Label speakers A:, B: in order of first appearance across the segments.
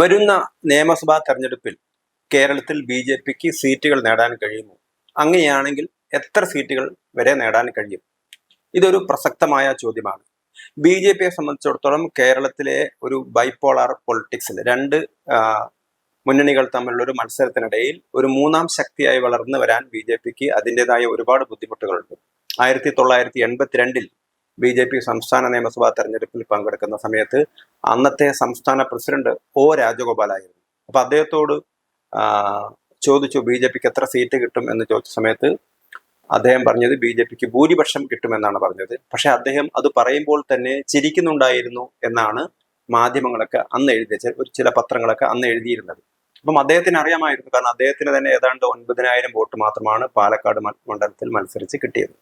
A: വരുന്ന നിയമസഭാ തെരഞ്ഞെടുപ്പിൽ കേരളത്തിൽ ബി ജെ പിക്ക് സീറ്റുകൾ നേടാൻ കഴിയുമോ? അങ്ങനെയാണെങ്കിൽ എത്ര സീറ്റുകൾ വരെ നേടാൻ കഴിയും? ഇതൊരു പ്രസക്തമായ ചോദ്യമാണ്. ബി ജെ പിയെ സംബന്ധിച്ചിടത്തോളം കേരളത്തിലെ ഒരു ബൈപ്പോളാർ പൊളിറ്റിക്സിൽ രണ്ട് മുന്നണികൾ തമ്മിലുള്ള ഒരു മത്സരത്തിനിടയിൽ ഒരു മൂന്നാം ശക്തിയായി വളർന്നു വരാൻ ബി ജെ പിക്ക് അതിന്റെതായ ഒരുപാട് ബുദ്ധിമുട്ടുകളുണ്ട്. ആയിരത്തി തൊള്ളായിരത്തി എൺപത്തിരണ്ടിൽ ബി ജെ പി സംസ്ഥാന നിയമസഭാ തെരഞ്ഞെടുപ്പിൽ പങ്കെടുക്കുന്ന സമയത്ത് അന്നത്തെ സംസ്ഥാന പ്രസിഡന്റ് ഒ രാജഗോപാലായിരുന്നു. അപ്പൊ അദ്ദേഹത്തോട് ചോദിച്ചു ബി ജെ പിക്ക് എത്ര സീറ്റ് കിട്ടും എന്ന് ചോദിച്ച സമയത്ത് അദ്ദേഹം പറഞ്ഞത് ബി ജെ പിക്ക് ഭൂരിപക്ഷം കിട്ടുമെന്നാണ് പറഞ്ഞത്. പക്ഷെ അദ്ദേഹം അത് പറയുമ്പോൾ തന്നെ ചിരിക്കുന്നുണ്ടായിരുന്നു എന്നാണ് മാധ്യമങ്ങളൊക്കെ അന്ന് എഴുതിയ ഒരു ചില പത്രങ്ങളൊക്കെ അന്ന് എഴുതിയിരുന്നത്. അപ്പം അദ്ദേഹത്തിന് അറിയാമായിരുന്നു. കാരണം അദ്ദേഹത്തിന് തന്നെ ഏതാണ്ട് ഒൻപതിനായിരം വോട്ട് മാത്രമാണ് പാലക്കാട് മണ്ഡലത്തിൽ മത്സരിച്ച് കിട്ടിയത്.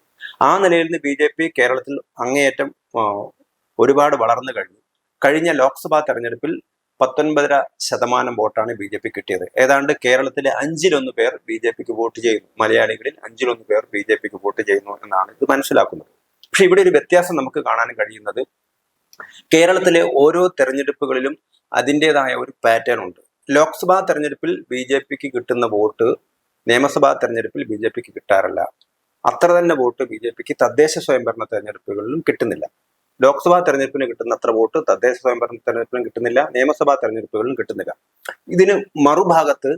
A: ആ നിലയിൽ നിന്ന് ബി ജെ പി കേരളത്തിൽ അങ്ങേയറ്റം ഒരുപാട് വളർന്നു കഴിഞ്ഞു. കഴിഞ്ഞ ലോക്സഭാ തെരഞ്ഞെടുപ്പിൽ പത്തൊൻപതര ശതമാനം വോട്ടാണ് ബി ജെ പി കിട്ടിയത്. ഏതാണ്ട് കേരളത്തിലെ അഞ്ചിലൊന്ന് പേർ ബി ജെ പിക്ക് വോട്ട് ചെയ്യുന്നു. മലയാളികളിൽ അഞ്ചിലൊന്ന് പേർ ബി ജെ പിക്ക് വോട്ട് ചെയ്യുന്നു എന്നാണ് ഇത് മനസ്സിലാക്കുന്നത്. പക്ഷെ ഇവിടെ ഒരു വ്യത്യാസം നമുക്ക് കാണാൻ കഴിയുന്നത് കേരളത്തിലെ ഓരോ തെരഞ്ഞെടുപ്പുകളിലും അതിന്റെതായ ഒരു പാറ്റേൺ ഉണ്ട്. ലോക്സഭാ തെരഞ്ഞെടുപ്പിൽ ബി ജെ പിക്ക് കിട്ടുന്ന വോട്ട് നിയമസഭാ തെരഞ്ഞെടുപ്പിൽ ബി ജെ പിക്ക് കിട്ടാറില്ല. അത്ര തന്നെ വോട്ട് ബി ജെ പിക്ക് തദ്ദേശ സ്വയംഭരണ തെരഞ്ഞെടുപ്പുകളിലും കിട്ടുന്നില്ല. ലോക്സഭാ തെരഞ്ഞെടുപ്പിന് കിട്ടുന്ന അത്ര വോട്ട് തദ്ദേശ സ്വയംഭരണ തെരഞ്ഞെടുപ്പിലും കിട്ടുന്നില്ല. നിയമസഭാ തെരഞ്ഞെടുപ്പുകളിലും കിട്ടുന്നില്ല. ഇതിന് മറുഭാഗത്ത്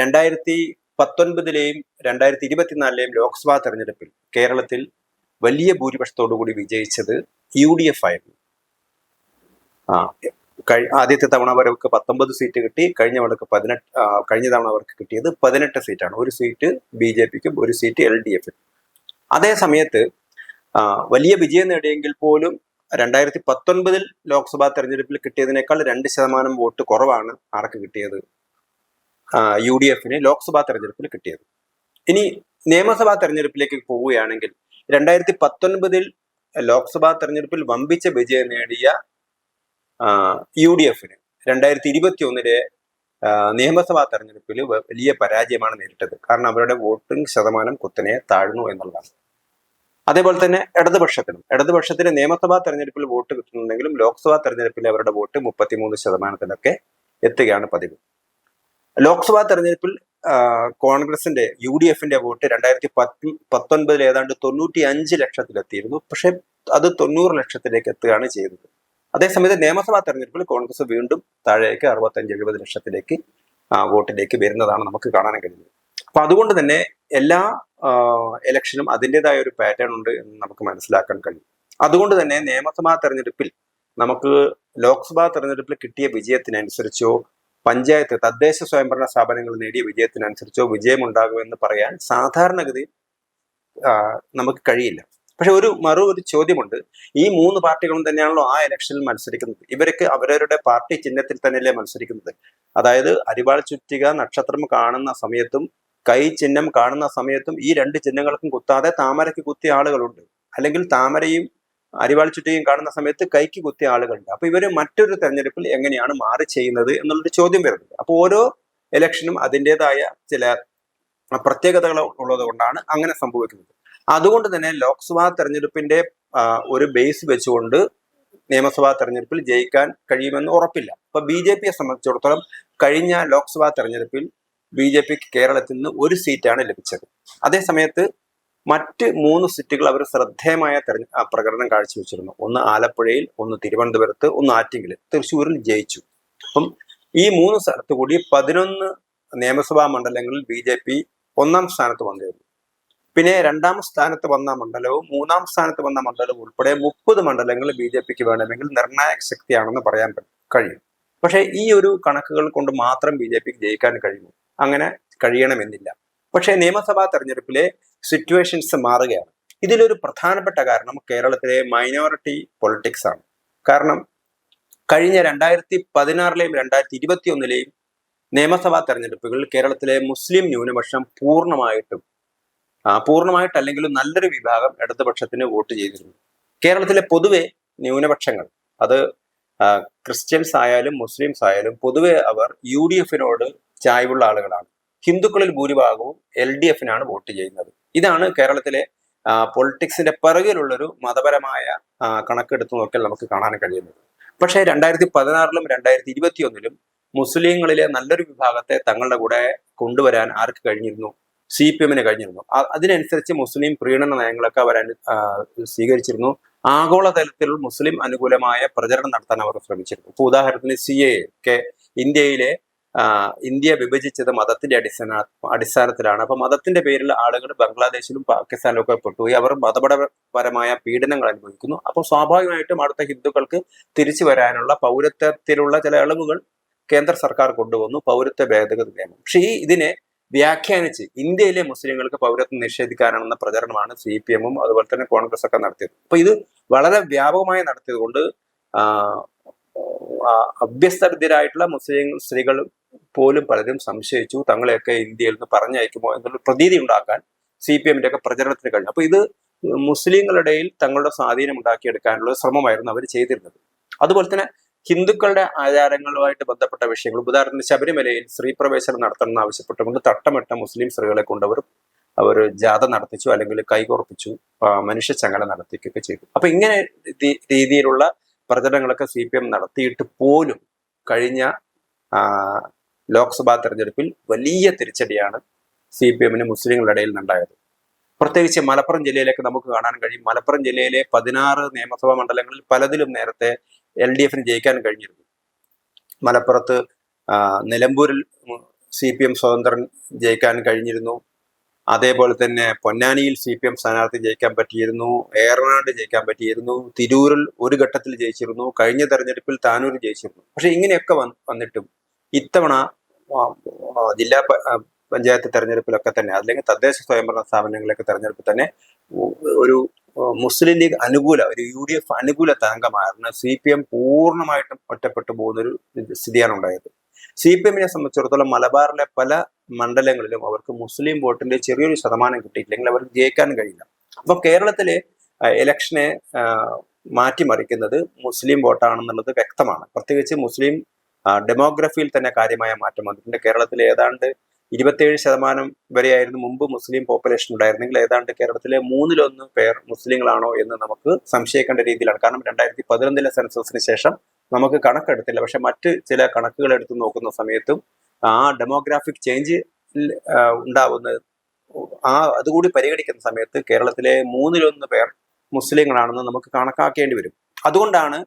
A: രണ്ടായിരത്തി പത്തൊൻപതിലെയും രണ്ടായിരത്തി ഇരുപത്തിനാലിലെയും ലോക്സഭാ തെരഞ്ഞെടുപ്പിൽ കേരളത്തിൽ വലിയ ഭൂരിപക്ഷത്തോടു കൂടി വിജയിച്ചത് യു ഡി എഫ് ആയിരുന്നു. ആ കഴി- ആദ്യത്തെ തവണ അവർക്ക് പത്തൊമ്പത് സീറ്റ് കിട്ടി കഴിഞ്ഞ തവണക്ക് പതിനെട്ട് കഴിഞ്ഞ തവണ അവർക്ക് കിട്ടിയത് പതിനെട്ട് സീറ്റാണ്. ഒരു സീറ്റ് ബി ജെ പിക്കും ഒരു സീറ്റ് എൽ ഡി എഫിനും. അതേ സമയത്ത് വലിയ വിജയം നേടിയെങ്കിൽ പോലും രണ്ടായിരത്തി പത്തൊൻപതിൽ ലോക്സഭാ തെരഞ്ഞെടുപ്പിൽ കിട്ടിയതിനേക്കാൾ രണ്ട് ശതമാനം വോട്ട് കുറവാണ് ആർക്ക് കിട്ടിയത്? യു ഡി എഫിന് ലോക്സഭാ തെരഞ്ഞെടുപ്പിൽ കിട്ടിയത്. ഇനി നിയമസഭാ തെരഞ്ഞെടുപ്പിലേക്ക് പോവുകയാണെങ്കിൽ രണ്ടായിരത്തി പത്തൊൻപതിൽ ലോക്സഭാ തെരഞ്ഞെടുപ്പിൽ വമ്പിച്ച വിജയം നേടിയ യു ഡി എഫിന്. രണ്ടായിരത്തി ഇരുപത്തി ഒന്നിലെ നിയമസഭാ തെരഞ്ഞെടുപ്പിൽ വലിയ പരാജയമാണ് നേരിട്ടത്. കാരണം അവരുടെ വോട്ടിംഗ് ശതമാനം കുത്തനെ താഴ്ന്നു എന്നുള്ളതാണ്. അതേപോലെ തന്നെ ഇടതുപക്ഷത്തിനും. ഇടതുപക്ഷത്തിന് നിയമസഭാ തെരഞ്ഞെടുപ്പിൽ വോട്ട് കിട്ടുന്നുണ്ടെങ്കിലും ലോക്സഭാ തെരഞ്ഞെടുപ്പിൽ അവരുടെ വോട്ട് മുപ്പത്തിമൂന്ന് ശതമാനത്തിലൊക്കെ എത്തുകയാണ് പതിവ്. ലോക്സഭാ തെരഞ്ഞെടുപ്പിൽ കോൺഗ്രസിന്റെ യു ഡി എഫിന്റെ വോട്ട് രണ്ടായിരത്തി പത്തി പത്തൊൻപതിൽ ഏതാണ്ട് തൊണ്ണൂറ്റി അഞ്ച് ലക്ഷത്തിലെത്തിയിരുന്നു. പക്ഷെ അത് തൊണ്ണൂറ് ലക്ഷത്തിലേക്ക് എത്തുകയാണ് ചെയ്തത്. അതേസമയത്ത് നിയമസഭാ തെരഞ്ഞെടുപ്പിൽ കോൺഗ്രസ് വീണ്ടും താഴേക്ക് അറുപത്തഞ്ച് എഴുപത് ലക്ഷത്തിലേക്ക് വോട്ടിലേക്ക് വരുന്നതാണ് നമുക്ക് കാണാൻ കഴിയുന്നത്. അപ്പൊ അതുകൊണ്ട് തന്നെ എല്ലാ ഇലക്ഷനും അതിന്റെതായ ഒരു പാറ്റേൺ ഉണ്ട് എന്ന് നമുക്ക് മനസ്സിലാക്കാൻ കഴിയും. അതുകൊണ്ട് തന്നെ നിയമസഭാ തെരഞ്ഞെടുപ്പിൽ നമുക്ക് ലോക്സഭാ തെരഞ്ഞെടുപ്പിൽ കിട്ടിയ വിജയത്തിനനുസരിച്ചോ പഞ്ചായത്ത് തദ്ദേശ സ്വയംഭരണ സ്ഥാപനങ്ങൾ നേടിയ വിജയത്തിനനുസരിച്ചോ വിജയമുണ്ടാകുമെന്ന് പറയാൻ സാധാരണഗതിയിൽ നമുക്ക് കഴിയില്ല. പക്ഷെ ഒരു മറു ഒരു ചോദ്യമുണ്ട്. ഈ മൂന്ന് പാർട്ടികളും തന്നെയാണല്ലോ ആ ഇലക്ഷനിൽ മത്സരിക്കുന്നത്. ഇവർക്ക് അവരവരുടെ പാർട്ടി ചിഹ്നത്തിൽ തന്നെയല്ലേ മത്സരിക്കുന്നത്? അതായത് അരിവാൾ ചുറ്റിക നക്ഷത്രം കാണുന്ന സമയത്തും കൈ ചിഹ്നം കാണുന്ന സമയത്തും ഈ രണ്ട് ചിഹ്നങ്ങൾക്കും കുത്താതെ താമരയ്ക്ക് കുത്തിയ ആളുകളുണ്ട്. അല്ലെങ്കിൽ താമരയും അരിവാൾ ചുറ്റികയും കാണുന്ന സമയത്ത് കൈക്ക് കുത്തിയ ആളുകളുണ്ട്. അപ്പൊ ഇവർ മറ്റൊരു തെരഞ്ഞെടുപ്പിൽ എങ്ങനെയാണ് മാറി ചെയ്യുന്നത് എന്നുള്ളൊരു ചോദ്യം വരുന്നത് അപ്പൊ ഓരോ ഇലക്ഷനും അതിന്റെതായ ചില പ്രത്യേകതകൾ ഉള്ളത് കൊണ്ടാണ് അങ്ങനെ സംഭവിക്കുന്നത്. അതുകൊണ്ട് തന്നെ ലോക്സഭാ തെരഞ്ഞെടുപ്പിന്റെ ഒരു ബേസ് വെച്ചുകൊണ്ട് നിയമസഭാ തെരഞ്ഞെടുപ്പിൽ ജയിക്കാൻ കഴിയുമെന്ന് ഉറപ്പില്ല. അപ്പൊ ബി ജെ പിയെ സംബന്ധിച്ചിടത്തോളം കഴിഞ്ഞ ലോക്സഭാ തെരഞ്ഞെടുപ്പിൽ ബി ജെ പിക്ക് കേരളത്തിൽ നിന്ന് ഒരു സീറ്റാണ് ലഭിച്ചത്. അതേസമയത്ത് മറ്റ് മൂന്ന് സീറ്റുകൾ അവർ ശ്രദ്ധേയമായ തെരഞ്ഞ പ്രകടനം കാഴ്ചവെച്ചിരുന്നു. ഒന്ന് ആലപ്പുഴയിൽ ഒന്ന് തിരുവനന്തപുരത്ത് ഒന്ന് ആറ്റിങ്ങിൽ തൃശ്ശൂരിൽ ജയിച്ചു. അപ്പം ഈ മൂന്ന് സ്ഥലത്ത് കൂടി പതിനൊന്ന് നിയമസഭാ മണ്ഡലങ്ങളിൽ ബി ജെ പി ഒന്നാം സ്ഥാനത്ത് വന്നിരുന്നു. പിന്നെ രണ്ടാം സ്ഥാനത്ത് വന്ന മണ്ഡലവും മൂന്നാം സ്ഥാനത്ത് വന്ന മണ്ഡലവും ഉൾപ്പെടെ മുപ്പത് മണ്ഡലങ്ങൾ ബി ജെ പിക്ക് വേണമെങ്കിൽ നിർണായക ശക്തിയാണെന്ന് പറയാൻ കഴിയും. പക്ഷേ ഈ ഒരു കണക്കുകൾ കൊണ്ട് മാത്രം ബി ജെ പിക്ക് ജയിക്കാൻ കഴിയും. അങ്ങനെ കഴിയണമെന്നില്ല. പക്ഷേ നിയമസഭാ തെരഞ്ഞെടുപ്പിലെ സിറ്റുവേഷൻസ് മാറുകയാണ്. ഇതിലൊരു പ്രധാനപ്പെട്ട കാരണം കേരളത്തിലെ മൈനോറിറ്റി പൊളിറ്റിക്സ് ആണ്. കാരണം കഴിഞ്ഞ രണ്ടായിരത്തി പതിനാറിലെയും രണ്ടായിരത്തി ഇരുപത്തി ഒന്നിലെയും നിയമസഭാ തെരഞ്ഞെടുപ്പുകളിൽ കേരളത്തിലെ മുസ്ലിം ന്യൂനപക്ഷം പൂർണമായിട്ടും പൂർണമായിട്ടല്ലെങ്കിലും നല്ലൊരു വിഭാഗം ഇടതുപക്ഷത്തിന് വോട്ട് ചെയ്തിരുന്നു കേരളത്തിലെ പൊതുവെ ന്യൂനപക്ഷങ്ങൾ അത് ക്രിസ്ത്യൻസ് ആയാലും മുസ്ലിംസ് ആയാലും പൊതുവെ അവർ യു ഡി എഫിനോട് ചായ്വുള്ള ആളുകളാണ്. ഹിന്ദുക്കളിൽ ഭൂരിഭാഗവും എൽ ഡി എഫിനാണ് വോട്ട് ചെയ്യുന്നത്. ഇതാണ് കേരളത്തിലെ പൊളിറ്റിക്സിന്റെ പിറകിലുള്ളൊരു മതപരമായ കണക്കെടുത്ത് നോക്കിയാൽ നമുക്ക് കാണാൻ കഴിയുന്നത്. പക്ഷേ രണ്ടായിരത്തി പതിനാറിലും രണ്ടായിരത്തി ഇരുപത്തി ഒന്നിലും മുസ്ലിങ്ങളിലെ നല്ലൊരു വിഭാഗത്തെ തങ്ങളുടെ കൂടെ കൊണ്ടുവരാൻ ആർക്ക് കഴിഞ്ഞിരുന്നു? സി പി എമ്മിന് കഴിഞ്ഞിരുന്നു. അതിനനുസരിച്ച് മുസ്ലിം പ്രീണന നയങ്ങളൊക്കെ അവർ സ്വീകരിച്ചിരുന്നു. ആഗോളതലത്തിൽ മുസ്ലിം അനുകൂലമായ പ്രചരണം നടത്താൻ അവർ ശ്രമിച്ചിരുന്നു. ഇപ്പൊ ഉദാഹരണത്തിന് സി എ ഒക്കെ ഇന്ത്യയിലെ ഇന്ത്യ വിഭജിച്ചത് മതത്തിന്റെ അടിസ്ഥാന അടിസ്ഥാനത്തിലാണ്. അപ്പൊ മതത്തിന്റെ പേരിൽ ആളുകൾ ബംഗ്ലാദേശിലും പാകിസ്ഥാനിലും ഒക്കെ പെട്ടുപോയി അവർ മതപരമായ പീഡനങ്ങൾ അനുഭവിക്കുന്നു. അപ്പോൾ സ്വാഭാവികമായിട്ടും അടുത്ത ഹിന്ദുക്കൾക്ക് തിരിച്ചു വരാനുള്ള പൗരത്വത്തിലുള്ള ചില ഇളവുകൾ കേന്ദ്ര സർക്കാർ കൊണ്ടുവന്നു. പൗരത്വ ഭേദഗതി നിയമം. പക്ഷേ ഈ ഇതിനെ വ്യാഖ്യാനിച്ച് ഇന്ത്യയിലെ മുസ്ലിങ്ങൾക്ക് പൗരത്വം നിഷേധിക്കാനാണെന്ന പ്രചരണമാണ് സി പി എമ്മും അതുപോലെ തന്നെ കോൺഗ്രസ് ഒക്കെ നടത്തിയത്. അപ്പൊ ഇത് വളരെ വ്യാപകമായി നടത്തിയത് കൊണ്ട് അഭ്യസ്തരായിട്ടുള്ള മുസ്ലിം സ്ത്രീകൾ പോലും പലരും സംശയിച്ചു തങ്ങളെയൊക്കെ ഇന്ത്യയിൽ നിന്ന് പറഞ്ഞയക്കുമോ എന്നുള്ള പ്രതീതി ഉണ്ടാക്കാൻ സി പി എമ്മിന്റെ ഒക്കെ പ്രചരണത്തിന് കഴിഞ്ഞു. അപ്പൊ ഇത് മുസ്ലിങ്ങളുടെ തങ്ങളുടെ സ്വാധീനം ഉണ്ടാക്കിയെടുക്കാനുള്ള ശ്രമമായിരുന്നു അവർ ചെയ്തിരുന്നത്. അതുപോലെ തന്നെ ഹിന്ദുക്കളുടെ ആചാരങ്ങളുമായിട്ട് ബന്ധപ്പെട്ട വിഷയങ്ങൾ. ഉദാഹരണത്തിന് ശബരിമലയിൽ സ്ത്രീ പ്രവേശനം നടത്തണമെന്ന് ആവശ്യപ്പെട്ടുകൊണ്ട് തട്ടമിട്ട മുസ്ലിം സ്ത്രീകളെ കൊണ്ട് അവർ ജാഥ നടത്തിച്ചു അല്ലെങ്കിൽ കൈകോർപ്പിച്ചു മനുഷ്യ ചങ്ങല നടത്തിക്കുകയൊക്കെ ചെയ്തു. അപ്പൊ ഇങ്ങനെ രീതിയിലുള്ള പ്രചരണങ്ങളൊക്കെ സി പി എം നടത്തിയിട്ട് പോലും കഴിഞ്ഞ ലോക്സഭാ തെരഞ്ഞെടുപ്പിൽ വലിയ തിരിച്ചടിയാണ് സി പി എമ്മിന് മുസ്ലിങ്ങളുടെ ഇടയിൽ നിന്നുണ്ടായത്. പ്രത്യേകിച്ച് മലപ്പുറം ജില്ലയിലേക്ക് നമുക്ക് കാണാൻ കഴിയും. മലപ്പുറം ജില്ലയിലെ പതിനാറ് നിയമസഭാ മണ്ഡലങ്ങളിൽ പലതിലും നേരത്തെ എൽ ഡി എഫിന് ജയിക്കാൻ കഴിഞ്ഞിരുന്നു. മലപ്പുറത്ത് നിലമ്പൂരിൽ സി പി എം സ്വതന്ത്രൻ ജയിക്കാൻ കഴിഞ്ഞിരുന്നു. അതേപോലെ തന്നെ പൊന്നാനിയിൽ സി പി എം സ്ഥാനാർത്ഥി ജയിക്കാൻ പറ്റിയിരുന്നു. ഏറനാട് ജയിക്കാൻ പറ്റിയിരുന്നു. തിരൂരിൽ ഒരു ഘട്ടത്തിൽ ജയിച്ചിരുന്നു. കഴിഞ്ഞ തെരഞ്ഞെടുപ്പിൽ താനൂർ ജയിച്ചിരുന്നു. പക്ഷെ ഇങ്ങനെയൊക്കെ വന്നിട്ടും ഇത്തവണ ജില്ലാ പഞ്ചായത്ത് തെരഞ്ഞെടുപ്പിലൊക്കെ തന്നെ അല്ലെങ്കിൽ തദ്ദേശ സ്വയംഭരണ സ്ഥാപനങ്ങളിലൊക്കെ തെരഞ്ഞെടുപ്പിൽ തന്നെ ഒരു മുസ്ലിം ലീഗ് അനുകൂല ഒരു യു ഡി എഫ് അനുകൂല തരംഗമായിരുന്നു സി പി എം പൂർണമായിട്ടും ഒറ്റപ്പെട്ടു പോകുന്നൊരു സ്ഥിതിയാണ് ഉണ്ടായത്. സി പി എമ്മിനെ സംബന്ധിച്ചിടത്തോളം മലബാറിലെ പല മണ്ഡലങ്ങളിലും അവർക്ക് മുസ്ലിം വോട്ടിന്റെ ചെറിയൊരു ശതമാനം കിട്ടിയില്ലെങ്കിൽ അവർക്ക് ജയിക്കാൻ കഴിയില്ല. അപ്പൊ കേരളത്തിലെ ഇലക്ഷനെ മാറ്റിമറിക്കുന്നത് മുസ്ലിം വോട്ടാണെന്നുള്ളത് വ്യക്തമാണ്. പ്രത്യേകിച്ച് മുസ്ലിം ഡെമോഗ്രഫിയിൽ തന്നെ കാര്യമായ മാറ്റം വന്നിട്ടുണ്ട്. കേരളത്തിൽ ഏതാണ്ട് ഇരുപത്തിയേഴ് ശതമാനം വരെയായിരുന്നു മുമ്പ് മുസ്ലിം പോപ്പുലേഷൻ ഉണ്ടായിരുന്നെങ്കിൽ ഏതാണ്ട് കേരളത്തിലെ മൂന്നിലൊന്ന് പേർ മുസ്ലിങ്ങളാണോ എന്ന് നമുക്ക് സംശയിക്കേണ്ട രീതിയിലാണ്. കാരണം രണ്ടായിരത്തി പതിനൊന്നിലെ സെൻസസിന് ശേഷം നമുക്ക് കണക്കെടുത്തില്ല. പക്ഷെ മറ്റ് ചില കണക്കുകൾ എടുത്തു നോക്കുന്ന സമയത്തും ആ ഡെമോഗ്രാഫിക് ചേഞ്ച് ഉണ്ടാവുന്ന ആ അതുകൂടി പരിഗണിക്കുന്ന സമയത്ത് കേരളത്തിലെ മൂന്നിലൊന്ന് പേർ മുസ്ലിങ്ങളാണെന്ന് നമുക്ക് കണക്കാക്കേണ്ടി വരും. അതുകൊണ്ടാണ്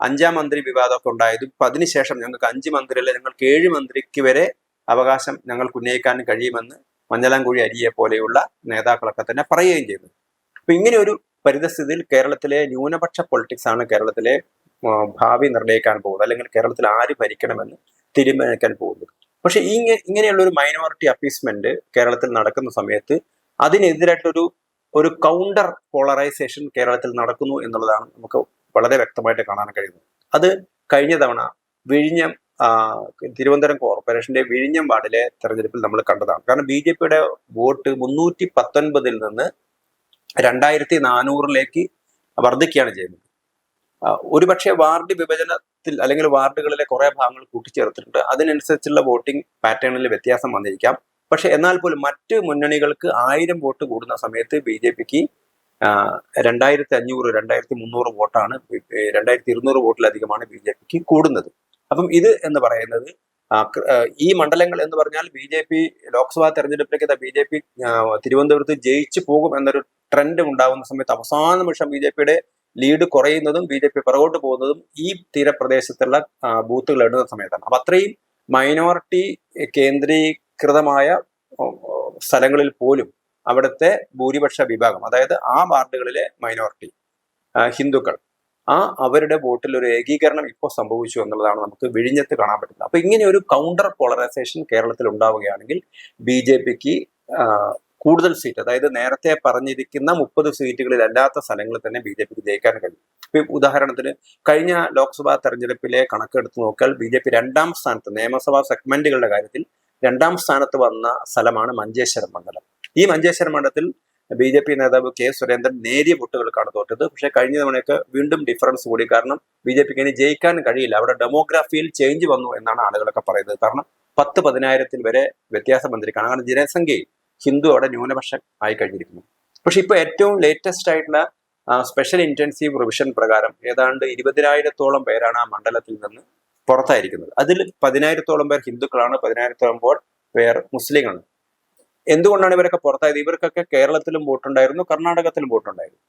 A: അഞ്ചാം മന്ത്രി വിവാദമൊക്കെ ഉണ്ടായതും. ഇപ്പൊ അതിനുശേഷം ഞങ്ങൾക്ക് അഞ്ച് മന്ത്രിയല്ല ഞങ്ങൾക്ക് ഏഴ് മന്ത്രിക്ക് വരെ അവകാശം ഞങ്ങൾക്ക് ഉന്നയിക്കാൻ കഴിയുമെന്ന് മഞ്ഞളാംകുഴി അരിയെ പോലെയുള്ള നേതാക്കളൊക്കെ തന്നെ പറയുകയും ചെയ്തു. അപ്പൊ ഇങ്ങനെ ഒരു പരിതസ്ഥിതിയിൽ കേരളത്തിലെ ന്യൂനപക്ഷ പൊളിറ്റിക്സ് ആണ് കേരളത്തിലെ ഭാവി നിർണയിക്കാൻ പോകുന്നത്. അല്ലെങ്കിൽ കേരളത്തിൽ ആര് ഭരിക്കണമെന്ന് തീരുമാനിക്കാൻ പോകുന്നത്. പക്ഷെ ഇങ്ങനെ ഇങ്ങനെയുള്ള ഒരു മൈനോറിറ്റി അപ്പീസ്മെന്റ് കേരളത്തിൽ നടക്കുന്ന സമയത്ത് അതിനെതിരായിട്ടൊരു ഒരു കൗണ്ടർ പോളറൈസേഷൻ കേരളത്തിൽ നടക്കുന്നു എന്നുള്ളതാണ് നമുക്ക് വളരെ വ്യക്തമായിട്ട് കാണാൻ കഴിയുന്നത്. അത് കഴിഞ്ഞ തവണ വിഴിഞ്ഞം തിരുവനന്തപുരം കോർപ്പറേഷന്റെ വിഴിഞ്ഞം വാർഡിലെ തെരഞ്ഞെടുപ്പിൽ നമ്മൾ കണ്ടതാണ്. കാരണം ബി ജെ പിയുടെ വോട്ട് മുന്നൂറ്റി പത്തൊൻപതിൽ നിന്ന് രണ്ടായിരത്തി നാനൂറിലേക്ക് വർദ്ധിക്കുകയാണ് ചെയ്യുന്നത്. ഒരുപക്ഷെ വാർഡ് വിഭജനത്തിൽ അല്ലെങ്കിൽ വാർഡുകളിലെ കുറെ ഭാഗങ്ങൾ കൂട്ടിച്ചേർത്തിട്ടുണ്ട്. അതിനനുസരിച്ചുള്ള വോട്ടിംഗ് പാറ്റേണിൽ വ്യത്യാസം വന്നിരിക്കാം. പക്ഷെ എന്നാൽ പോലും മറ്റ് മുന്നണികൾക്ക് ആയിരം വോട്ട് കൂടുന്ന സമയത്ത് ബി ജെ പിക്ക് രണ്ടായിരത്തി അഞ്ഞൂറ് രണ്ടായിരത്തി മുന്നൂറ് വോട്ടാണ് രണ്ടായിരത്തി ഇരുന്നൂറ് വോട്ടിലധികമാണ് ബി ജെ പിക്ക് കൂടുന്നത്. അപ്പം ഇത് എന്ന് പറയുന്നത് ഈ മണ്ഡലങ്ങൾ എന്ന് പറഞ്ഞാൽ ബി ജെ പി ലോക്സഭാ തെരഞ്ഞെടുപ്പിലേക്ക് ബി ജെ പി തിരുവനന്തപുരത്ത് ജയിച്ചു പോകും എന്നൊരു ട്രെൻഡ് ഉണ്ടാകുന്ന സമയത്ത് അവസാന നിമിഷം ബി ജെ പിയുടെ ലീഡ് കുറയുന്നതും ബി ജെ പി പുറകോട്ട് പോകുന്നതും ഈ തീരപ്രദേശത്തുള്ള ബൂത്തുകൾ എടുക്കുന്ന സമയത്താണ്. അപ്പൊ അത്രയും മൈനോറിറ്റി കേന്ദ്രീകൃതമായ സ്ഥലങ്ങളിൽ പോലും അവിടുത്തെ ഭൂരിപക്ഷ വിഭാഗം അതായത് ആ വാർഡുകളിലെ മൈനോറിറ്റി ഹിന്ദുക്കൾ ആ അവരുടെ വോട്ടിൽ ഒരു ഏകീകരണം ഇപ്പോൾ സംഭവിച്ചു എന്നുള്ളതാണ് നമുക്ക് വിഴിഞ്ഞത്ത് കാണാൻ പറ്റുന്നത്. അപ്പൊ ഇങ്ങനെ ഒരു കൗണ്ടർ പോളറൈസേഷൻ കേരളത്തിൽ ഉണ്ടാവുകയാണെങ്കിൽ ബി ജെ പിക്ക് കൂടുതൽ സീറ്റ് അതായത് നേരത്തെ പറഞ്ഞിരിക്കുന്ന മുപ്പത് സീറ്റുകളിൽ അല്ലാത്ത സ്ഥലങ്ങളിൽ തന്നെ ബി ജെ പിക്ക് ജയിക്കാൻ കഴിയും. ഇപ്പൊ ഉദാഹരണത്തിന് കഴിഞ്ഞ ലോക്സഭാ തെരഞ്ഞെടുപ്പിലെ കണക്കെടുത്ത് നോക്കിയാൽ ബി ജെ പി രണ്ടാം സ്ഥാനത്ത് നിയമസഭാ സെഗ്മെന്റുകളുടെ കാര്യത്തിൽ രണ്ടാം സ്ഥാനത്ത് വന്ന സ്ഥലമാണ് മഞ്ചേശ്വരം മണ്ഡലം. ഈ മഞ്ചേശ്വരം മണ്ഡലത്തിൽ ബി ജെ പി നേതാവ് കെ സുരേന്ദ്രൻ നേരിയ വോട്ടുകൾക്കാണ് തോറ്റത്. പക്ഷെ കഴിഞ്ഞ തവണയൊക്കെ വീണ്ടും ഡിഫറൻസ് കൂടി. കാരണം ബി ജെ പിക്ക് ഇനി ജയിക്കാൻ കഴിയില്ല. അവിടെ ഡെമോഗ്രാഫിയിൽ ചേഞ്ച് വന്നു എന്നാണ് ആളുകളൊക്കെ പറയുന്നത്. കാരണം പത്ത് പതിനായിരത്തിൽ വരെ വ്യത്യാസം വന്നിരിക്കുകയാണ്. കാരണം ജനസംഖ്യയിൽ ഹിന്ദു അവിടെ ന്യൂനപക്ഷം ആയി കഴിഞ്ഞിരിക്കുന്നു. പക്ഷെ ഇപ്പൊ ഏറ്റവും ലേറ്റസ്റ്റ് ആയിട്ടുള്ള സ്പെഷ്യൽ ഇന്റൻസീവ് റിവിഷൻ പ്രകാരം ഏതാണ്ട് ഇരുപതിനായിരത്തോളം പേരാണ് ആ മണ്ഡലത്തിൽ നിന്ന് പുറത്തായിരിക്കുന്നത്. അതിൽ പതിനായിരത്തോളം പേർ ഹിന്ദുക്കളാണ് പതിനായിരത്തോളം പേർ മുസ്ലിങ്ങളാണ്. എന്തുകൊണ്ടാണ് ഇവരൊക്കെ പുറത്തായത്? ഇവർക്കൊക്കെ കേരളത്തിലും വോട്ടുണ്ടായിരുന്നു കർണാടകത്തിലും വോട്ടുണ്ടായിരുന്നു.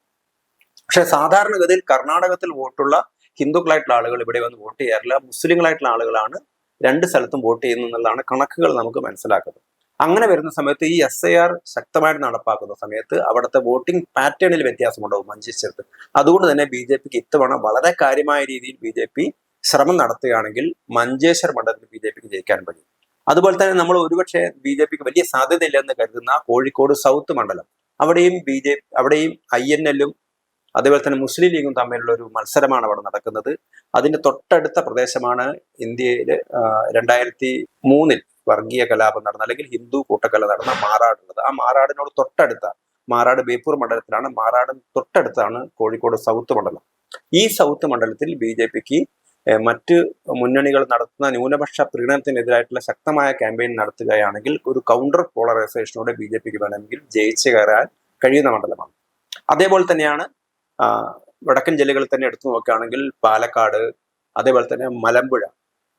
A: പക്ഷെ സാധാരണഗതിയിൽ കർണാടകത്തിൽ വോട്ടുള്ള ഹിന്ദുക്കളായിട്ടുള്ള ആളുകൾ ഇവിടെ വന്ന് വോട്ട് ചെയ്യാറില്ല. മുസ്ലിങ്ങളായിട്ടുള്ള ആളുകളാണ് രണ്ട് സ്ഥലത്തും വോട്ട് ചെയ്യുന്നു എന്നുള്ളതാണ് കണക്കുകൾ നമുക്ക് മനസ്സിലാക്കുന്നത്. അങ്ങനെ വരുന്ന സമയത്ത് ഈ എസ് ഐ ആർ ശക്തമായിട്ട് നടപ്പാക്കുന്ന സമയത്ത് അവിടുത്തെ വോട്ടിംഗ് പാറ്റേണിൽ വ്യത്യാസമുണ്ടാവും മഞ്ചേശ്വരത്ത് അതുകൊണ്ട് തന്നെ ബി ജെ പിക്ക് ഇത്തവണ വളരെ കാര്യമായ രീതിയിൽ ബി ജെ പി ശ്രമം നടത്തുകയാണെങ്കിൽ മഞ്ചേശ്വർ മണ്ഡലത്തിൽ ബി ജെ പിക്ക് ജയിക്കാൻ കഴിയും. അതുപോലെ തന്നെ നമ്മൾ ഒരുപക്ഷെ ബി ജെ പിക്ക് വലിയ സാധ്യതയില്ലെന്ന് കരുതുന്ന കോഴിക്കോട് സൗത്ത് മണ്ഡലം. അവിടെയും ബി ജെ അവിടെയും ഐ എൻ എല്ലും അതേപോലെ തന്നെ മുസ്ലിം ലീഗും തമ്മിലുള്ള ഒരു മത്സരമാണ് അവിടെ നടക്കുന്നത്. അതിന്റെ തൊട്ടടുത്ത പ്രദേശമാണ് ഇന്ത്യയിൽ രണ്ടായിരത്തി മൂന്നിൽ വർഗീയ കലാപം നടന്ന അല്ലെങ്കിൽ ഹിന്ദു കൂട്ടക്കല നടന്ന മാറാടുള്ളത് ആ മാറാടിനോട് തൊട്ടടുത്ത മാറാട് ബേപ്പൂർ മണ്ഡലത്തിലാണ് മാറാടും തൊട്ടടുത്താണ് കോഴിക്കോട് സൗത്ത് മണ്ഡലം. ഈ സൗത്ത് മണ്ഡലത്തിൽ ബി ജെ പിക്ക് മറ്റ് മുന്നണികൾ നടത്തുന്ന ന്യൂനപക്ഷ പ്രീണനത്തിനെതിരായിട്ടുള്ള ശക്തമായ ക്യാമ്പയിൻ നടത്തുകയാണെങ്കിൽ ഒരു കൗണ്ടർ പോളറൈസേഷനോടെ ബി ജെ പിക്ക് വേണമെങ്കിൽ ജയിച്ചു കയറാൻ കഴിയുന്ന മണ്ഡലമാണ്. അതേപോലെ തന്നെയാണ് വടക്കൻ ജില്ലകളിൽ തന്നെ എടുത്തു നോക്കുകയാണെങ്കിൽ പാലക്കാട് അതേപോലെ തന്നെ മലമ്പുഴ.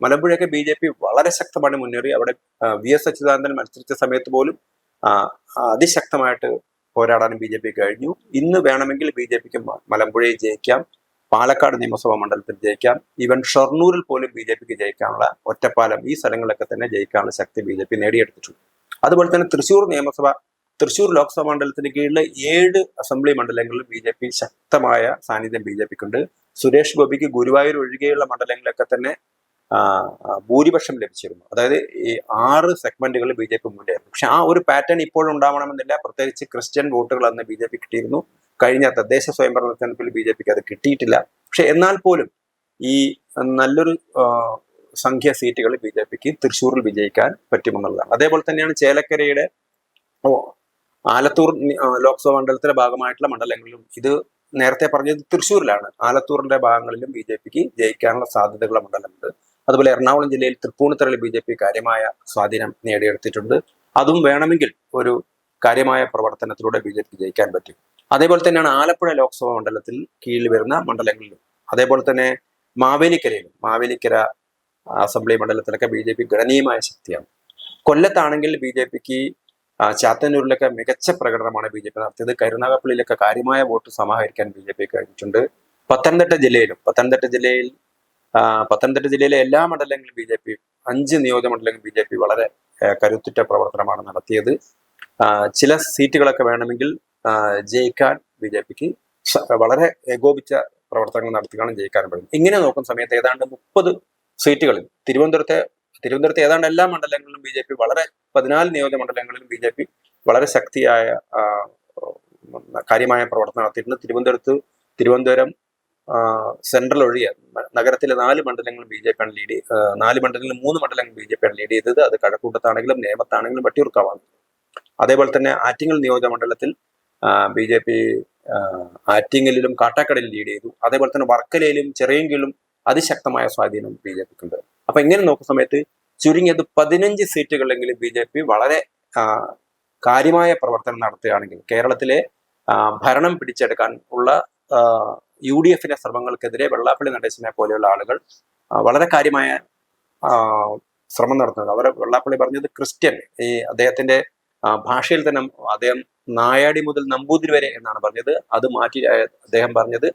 A: മലമ്പുഴയൊക്കെ ബി ജെ പി വളരെ ശക്തമായി മുന്നേറി. അവിടെ വി എസ് അച്യുതാനന്ദൻ മത്സരിച്ച സമയത്ത് പോലും അതിശക്തമായിട്ട് പോരാടാനും ബി ജെ പി കഴിഞ്ഞു. ഇന്ന് വേണമെങ്കിൽ ബി ജെ പിക്ക് മലമ്പുഴയിൽ ജയിക്കാം. പാലക്കാട് നിയമസഭാ മണ്ഡലത്തിൽ ജയിക്കാം. ഈവൻ ഷൊർണൂരിൽ പോലും ബി ജെ പിക്ക് ജയിക്കാനുള്ള ഒറ്റപ്പാലം ഈ സ്ഥലങ്ങളിലൊക്കെ തന്നെ ജയിക്കാനുള്ള ശക്തി ബി ജെ പി നേടിയെടുത്തിട്ടുണ്ട് അതുപോലെ തന്നെ തൃശൂർ നിയമസഭ തൃശൂർ ലോക്സഭാ മണ്ഡലത്തിന് കീഴിലെ ഏഴ് അസംബ്ലി മണ്ഡലങ്ങളിൽ ബി ജെ പി ശക്തമായ സാന്നിധ്യം ബി ജെ പിക്കുണ്ട്. സുരേഷ് ഗോപിക്ക് ഗുരുവായൂർ ഒഴികെയുള്ള മണ്ഡലങ്ങളിലൊക്കെ തന്നെ ഭൂരിപക്ഷം ലഭിച്ചിരുന്നു. അതായത് ഈ ആറ് സെഗ്മെന്റുകൾ ബി ജെ പി മുന്നേ പക്ഷെ ആ ഒരു പാറ്റേൺ ഇപ്പോഴും ഉണ്ടാവണമെന്നില്ല. പ്രത്യേകിച്ച് ക്രിസ്ത്യൻ വോട്ടുകൾ അന്ന് ബി ജെ പി കിട്ടിയിരുന്നു. കഴിഞ്ഞ തദ്ദേശ സ്വയംഭരണ തെരഞ്ഞെടുപ്പിൽ ബി ജെ പിക്ക് അത് കിട്ടിയിട്ടില്ല. പക്ഷെ എന്നാൽ പോലും ഈ നല്ലൊരു സംഖ്യ സീറ്റുകൾ ബി ജെ പിക്ക് തൃശ്ശൂരിൽ വിജയിക്കാൻ പറ്റുമെന്നുള്ളതാണ്. അതേപോലെ തന്നെയാണ് ചേലക്കരയുടെ ആലത്തൂർ ലോക്സഭാ മണ്ഡലത്തിലെ ഭാഗമായിട്ടുള്ള മണ്ഡലങ്ങളിലും ഇത് നേരത്തെ പറഞ്ഞത് തൃശ്ശൂരിലാണ്. ആലത്തൂറിന്റെ ഭാഗങ്ങളിലും ബി ജെ പിക്ക് ജയിക്കാനുള്ള സാധ്യതകളുടെ മണ്ഡലമുണ്ട്. അതുപോലെ എറണാകുളം ജില്ലയിൽ തൃപ്പൂണിത്തറയിൽ ബി ജെ പി കാര്യമായ സ്വാധീനം നേടിയെടുത്തിട്ടുണ്ട്. അതും വേണമെങ്കിൽ ഒരു കാര്യമായ പ്രവർത്തനത്തിലൂടെ ബി ജെ പി ജയിക്കാൻ പറ്റും. അതേപോലെ തന്നെയാണ് ആലപ്പുഴ ലോക്സഭാ മണ്ഡലത്തിൽ കീഴിൽ വരുന്ന മണ്ഡലങ്ങളിലും. അതേപോലെ തന്നെ മാവേലിക്കരയിലും. മാവേലിക്കര അസംബ്ലി മണ്ഡലത്തിലൊക്കെ ബി ജെ പി ഗണനീയമായ ശക്തിയാണ്. കൊല്ലത്താണെങ്കിൽ ബി ജെ പിക്ക് ചാത്തന്നൂരിലൊക്കെ മികച്ച പ്രകടനമാണ് ബി ജെ പി നടത്തിയത്. കരുനാഗപ്പള്ളിയിലൊക്കെ കാര്യമായ വോട്ട് സമാഹരിക്കാൻ ബി ജെ പി കഴിഞ്ഞിട്ടുണ്ട്. പത്തനംതിട്ട ജില്ലയിലും പത്തനംതിട്ട ജില്ലയിൽ പത്തനംതിട്ട ജില്ലയിലെ എല്ലാ മണ്ഡലങ്ങളിലും ബി ജെ പി അഞ്ച് നിയോജക മണ്ഡലങ്ങളിൽ ബി ജെ പി വളരെ കരുത്തുറ്റ പ്രവർത്തനമാണ് നടത്തിയത്. ചില സീറ്റുകളൊക്കെ വേണമെങ്കിൽ ജയിക്കാൻ ബി ജെ പിക്ക് വളരെ ഏകോപിച്ച പ്രവർത്തനങ്ങൾ നടത്തിയാണ് ജയിക്കാൻ പറ്റും. ഇങ്ങനെ നോക്കുന്ന സമയത്ത് ഏതാണ്ട് മുപ്പത് സീറ്റുകളിൽ തിരുവനന്തപുരത്തെ തിരുവനന്തപുരത്തെ ഏതാണ്ട് എല്ലാ മണ്ഡലങ്ങളിലും ബി ജെ പി വളരെ പതിനാല് നിയോജക മണ്ഡലങ്ങളിലും ബി ജെ പി വളരെ ശക്തിയായ കാര്യമായ പ്രവർത്തനം നടത്തിയിട്ടുണ്ട്. തിരുവനന്തപുരത്ത് തിരുവനന്തപുരം സെൻട്രൽ ഒഴികെ നഗരത്തിലെ നാല് മണ്ഡലങ്ങൾ ബി ജെ ആണ് ലീഡ് നാല് മണ്ഡലങ്ങളിൽ മൂന്ന് മണ്ഡലങ്ങൾ ബി ജെ ആണ് ലീഡ് ചെയ്തത്. അത് കഴക്കൂട്ടത്താണെങ്കിലും നേമത്താണെങ്കിലും വട്ടിയൂർക്കാവാണ് അതേപോലെ തന്നെ ആറ്റിങ്ങൽ നിയോജക മണ്ഡലത്തിൽ ബി ജെ പി ആറ്റിങ്ങലിലും കാട്ടാക്കടയിൽ ലീഡ് ചെയ്തു. അതേപോലെ തന്നെ വർക്കലയിലും ചെറിയെങ്കിലും അതിശക്തമായ സ്വാധീനം ബി ജെ പിക്കുണ്ട്. അപ്പൊ ഇങ്ങനെ നോക്കുന്ന സമയത്ത് ചുരുങ്ങിയത് പതിനഞ്ച് സീറ്റുകളിലെങ്കിലും ബി ജെ പി വളരെ കാര്യമായ പ്രവർത്തനം നടത്തുകയാണെങ്കിൽ കേരളത്തിലെ ഭരണം പിടിച്ചെടുക്കാൻ ഉള്ള യു ഡി എഫിന്റെ ശ്രമങ്ങൾക്കെതിരെ വെള്ളാപ്പള്ളി നടേശനെ പോലെയുള്ള ആളുകൾ വളരെ കാര്യമായ ശ്രമം നടത്തുന്നത് അവർ വെള്ളാപ്പള്ളി പറഞ്ഞത് ക്രിസ്ത്യൻ. ഈ അദ്ദേഹത്തിന്റെ ഭാഷയിൽ തന്നെ അദ്ദേഹം നായാടി മുതൽ നമ്പൂതിരി വരെ എന്നാണ് പറഞ്ഞത്. അത് മാറ്റി അദ്ദേഹം പറഞ്ഞത്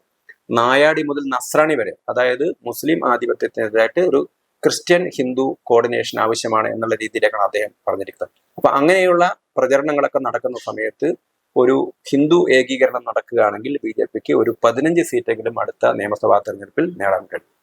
A: നായാടി മുതൽ നസ്രാണി വരെ. അതായത് മുസ്ലിം ആധിപത്യത്തിനെതിരായിട്ട് ഒരു ക്രിസ്ത്യൻ ഹിന്ദു കോർഡിനേഷൻ ആവശ്യമാണ് എന്നുള്ള രീതിയിലേക്കാണ് അദ്ദേഹം പറഞ്ഞിരിക്കുന്നത്. അപ്പൊ അങ്ങനെയുള്ള പ്രചരണങ്ങളൊക്കെ നടക്കുന്ന സമയത്ത് ഒരു ഹിന്ദു ഏകീകരണം നടക്കുകയാണെങ്കിൽ ബി ജെ പിക്ക് ഒരു പതിനഞ്ച് സീറ്റെങ്കിലും അടുത്ത നിയമസഭാ തെരഞ്ഞെടുപ്പിൽ നേടാൻ കഴിയും.